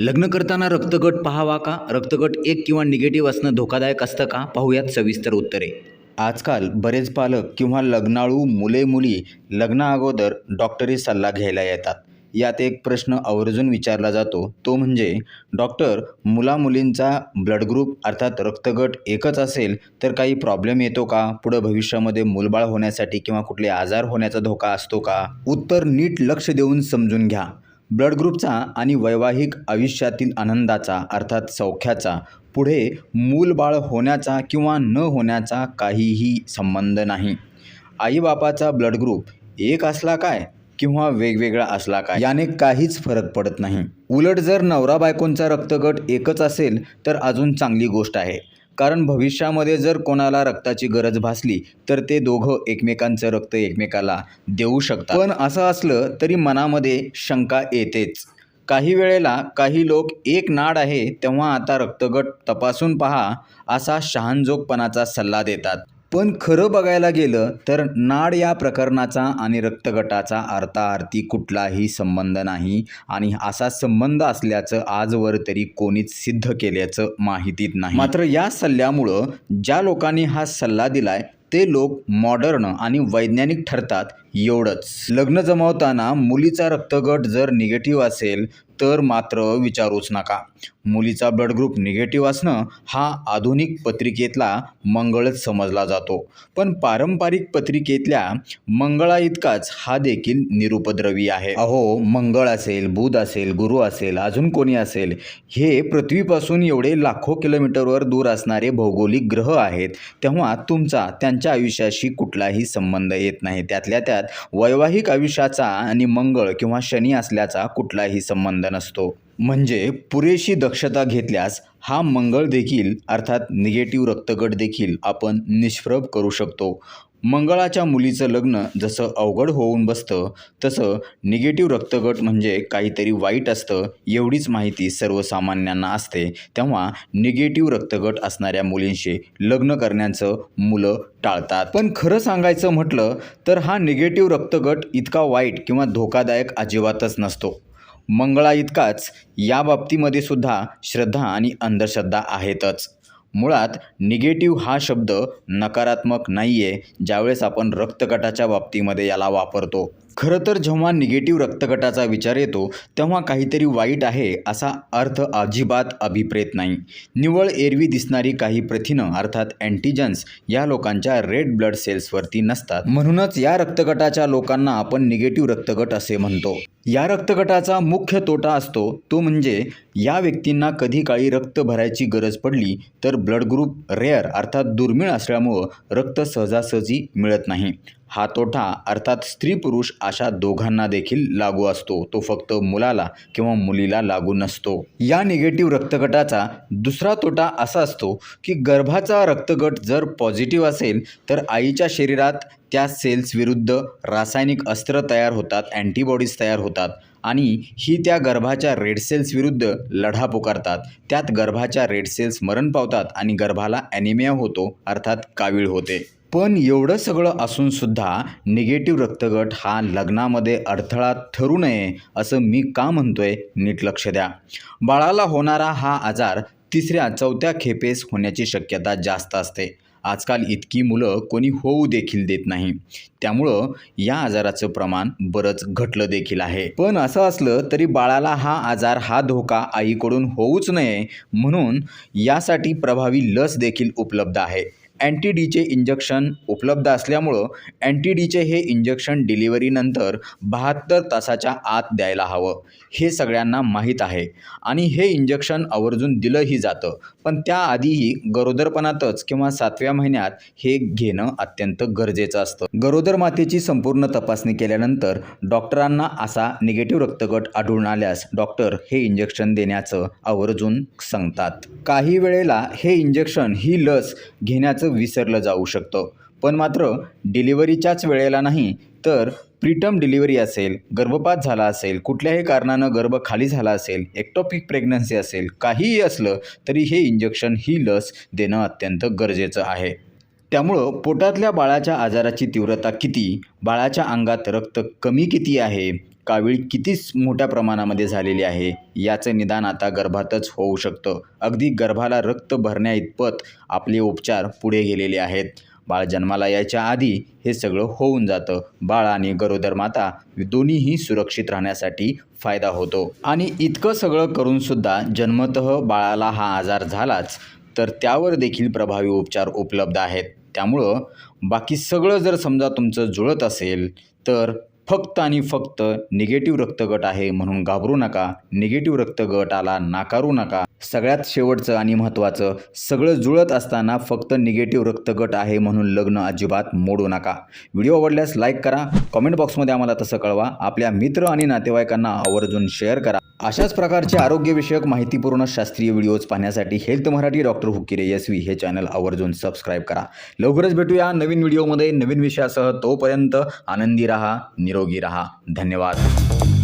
लग्न करताना रक्तगट पाहावा का? रक्तगट एक किंवा निगेटिव्ह असणं धोकादायक असतं का? पाहूयात सविस्तर उत्तरे. आजकाल बरेच पालक किंवा लग्नाळू मुले मुली लग्नाअगोदर डॉक्टरी सल्ला घ्यायला येतात. यात एक प्रश्न आवर्जून विचारला जातो. तो म्हणजे डॉक्टर मुलामुलींचा ब्लड ग्रुप अर्थात रक्तगट एकच असेल तर काही प्रॉब्लेम येतो का? पुढं भविष्यामध्ये मूलबाळ होण्यासाठी किंवा कुठले आजार होण्याचा धोका असतो का? उत्तर नीट लक्ष देऊन समजून घ्या. ब्लड ग्रुपचा आणि वैवाहिक आयुष्यातील आनंदाचा अर्थात सौख्याचा पुढे मूलबाळ होण्याचा किंवा न होण्याचा काहीही संबंध नाही. आईबापाचा ब्लड ग्रुप एक असला काय किंवा वेगवेगळा असला काय याने काहीच फरक पडत नाही. उलट जर नवरा बायकोंचा रक्तगट एकच असेल तर अजून चांगली गोष्ट आहे. कारण भविष्यामध्ये जर कोणाला रक्ताची गरज भासली तर ते दोघं एकमेकांचं रक्त एकमेकाला देऊ शकतात. पण असं असलं तरी मनामध्ये शंका येतेच. काही वेळेला काही लोक एक नाड आहे तेव्हा आता रक्तगट तपासून पहा असा शहानजोगपणाचा सल्ला देतात. पण खरं बघायला गेलं तर नाड या प्रकरणाचा आणि रक्तगटाचा अर्थाअर्थी कुठलाही संबंध नाही आणि असा संबंध असल्याचं आजवर तरी कोणीच सिद्ध केल्याचं माहितीत नाही. मात्र या सल्ल्यामुळं ज्या लोकांनी हा सल्ला दिलाय ते लोक मॉडर्न आणि वैज्ञानिक ठरतात. एवढंच. लग्न जमवताना मुलीचा रक्तगट जर निगेटिव्ह असेल तर मात्र विचारूच नका. मुलीचा ब्लड ग्रुप निगेटिव्ह असणं हा आधुनिक पत्रिकेतला मंगळच समजला जातो. पण पारंपरिक पत्रिकेतल्या मंगळा इतकाच हा देखील निरुपद्रवी आहे. अहो मंगळ असेल बुध असेल गुरु असेल अजून कोणी असेल हे पृथ्वीपासून एवढे लाखो किलोमीटरवर दूर असणारे भौगोलिक ग्रह आहेत तेव्हा तुमचा त्यांच्या आयुष्याशी कुठलाही संबंध येत नाही. त्यातल्या त्यात वैवाहिक आयुष्याचा आणि मंगळ किंवा शनी असल्याचा कुठलाही संबंध नसतो. म्हणजे पुरेशी दक्षता घेतल्यास हा मंगळ देखील अर्थात निगेटिव्ह रक्तगट देखील आपण निष्प्रभ करू शकतो. मंगळाच्या मुलीचं लग्न जसं अवघड होऊन बसतं तसं निगेटिव्ह रक्तगट म्हणजे काहीतरी वाईट असतं एवढीच माहिती सर्वसामान्यांना असते. तेव्हा निगेटिव्ह रक्तगट असणाऱ्या मुलींशी लग्न करण्याचं मुलं टाळतात. पण खरं सांगायचं म्हटलं तर हा निगेटिव्ह रक्तगट इतका वाईट किंवा धोकादायक अजिबातच नसतो. मंगळा इतकाच या बाबतीमध्ये सुद्धा श्रद्धा आणि अंधश्रद्धा आहेतच. मुळात निगेटिव्ह हा शब्द नकारात्मक नाही आहे ज्यावेळेस आपण रक्तगटाच्या बाबतीमध्ये याला वापरतो. खरं तर जेव्हा निगेटिव्ह रक्तगटाचा विचार येतो तेव्हा काहीतरी वाईट आहे असा अर्थ अजिबात अभिप्रेत नाही. निवळ एरवी दिसणारी काही प्रथिनं अर्थात अँटीजन्स या लोकांच्या रेड ब्लड सेल्सवरती नसतात. म्हणूनच या रक्तगटाच्या लोकांना आपण निगेटिव्ह रक्तगट असे म्हणतो. या रक्तगटाचा मुख्य तोटा असतो तो म्हणजे या व्यक्तींना कधी काळी रक्त भरायची गरज पडली तर ब्लड ग्रुप रेअर अर्थात दुर्मिळ असल्यामुळं रक्त सहजासहजी मिळत नाही. हा तोटा अर्थात स्त्री पुरुष अशा दोघांना देखील लागू असतो. तो फक्त मुलाला किंवा मुलीला लागू नसतो. या निगेटिव्ह रक्तगटाचा दुसरा तोटा असा असतो की गर्भाचा रक्तगट जर पॉझिटिव्ह असेल तर आईच्या शरीरात त्या सेल्स विरुद्ध रासायनिक अस्त्र तयार होतात अँटीबॉडीज तयार होतात आणि ही त्या गर्भाच्या रेड सेल्स विरुद्ध लढा पुकारतात. त्यात गर्भाच्या रेड सेल्स मरण पावतात आणि गर्भाला ॲनिमिया होतो अर्थात कावीळ होते. पण एवढं सगळं असून सुद्धा निगेटिव्ह रक्तगट हा लग्नामध्ये अडथळा ठरू नये असं मी का म्हणतोय नीट लक्ष द्या. बाळाला होणारा हा आजार तिसऱ्या चौथ्या खेपेस होण्याची शक्यता जास्त असते. आजकाल इतकी मुलं कोणी होऊ देखील देत नाही. त्यामुळं या आजाराचं प्रमाण बरंच घटलं देखील आहे. पण असं असलं तरी बाळाला हा आजार हा धोका आईकडून होऊच नये म्हणून यासाठी प्रभावी लस देखील उपलब्ध आहे. अँटी डीचे इंजेक्शन उपलब्ध असल्यामुळं अँटी डीचे हे इंजेक्शन डिलिव्हरीनंतर बहात्तर तासाच्या आत द्यायला हवं हे सगळ्यांना माहीत आहे. आणि हे इंजेक्शन आवर्जून दिलंही जातं. पण त्याआधीही गरोदरपणातच किंवा सातव्या महिन्यात हे घेणं अत्यंत गरजेचं असतं. गरोदर मातेची संपूर्ण तपासणी केल्यानंतर डॉक्टरांना असा निगेटिव्ह रक्तगट आढळून आल्यास डॉक्टर हे इंजेक्शन देण्याचं आवर्जून सांगतात. काही वेळेला हे इंजेक्शन ही लस घेण्याचं विसरलं जाऊ शकतं. पण मात्र डिलिव्हरीच्याच वेळेला नाही तर प्रीटम डिलिव्हरी असेल गर्भपात झाला असेल कुठल्याही कारणानं गर्भ खाली झाला असेल एक्टॉपिक प्रेग्नन्सी असेल काहीही असलं तरी हे इंजेक्शन ही लस देणं अत्यंत गरजेचं आहे. त्यामुळं पोटातल्या बाळाच्या आजाराची तीव्रता किती बाळाच्या अंगात रक्त कमी किती आहे कावीळ कितीच मोठ्या प्रमाणामध्ये झालेली आहे याचं निदान आता गर्भातच होऊ शकतं. अगदी गर्भाला रक्त भरण्याइतपत आपले उपचार पुढे गेलेले आहेत. बाळ जन्माला यायच्या आधी हे सगळं होऊन जातं. बाळ आणि गरोदर माता दोन्हीही सुरक्षित राहण्यासाठी फायदा होतो. आणि इतकं सगळं करूनसुद्धा जन्मतः बाळाला हा आजार झालाच तर त्यावर देखील प्रभावी उपचार उपलब्ध आहेत. त्यामुळं बाकी सगळं जर समजा तुमचं जुळत असेल तर फक्त आणि फक्त निगेटिव्ह रक्तगट आहे म्हणून घाबरू नका. निगेटिव्ह रक्तगटाला नाकारू नका. सगळ्यात शेवटचं आणि महत्त्वाचं सगळं जुळत असताना फक्त निगेटिव्ह रक्तगट आहे म्हणून लग्न अजिबात मोडू नका. व्हिडिओ आवडल्यास लाईक करा कॉमेंट बॉक्समध्ये आम्हाला तसं कळवा आपल्या मित्र आणि नातेवाईकांना आवर्जून शेअर करा. अशाच प्रकारचे आरोग्यविषयक माहितीपूर्ण शास्त्रीय व्हिडिओज पाहण्यासाठी हेल्थ मराठी डॉक्टर हुकिरे यस्वी हे चॅनल आवर्जून सबस्क्राईब करा. लवकरच भेटूया नवीन व्हिडिओमध्ये नवीन विषयासह तोपर्यंत आनंदी रहा निरोगी रहा. धन्यवाद.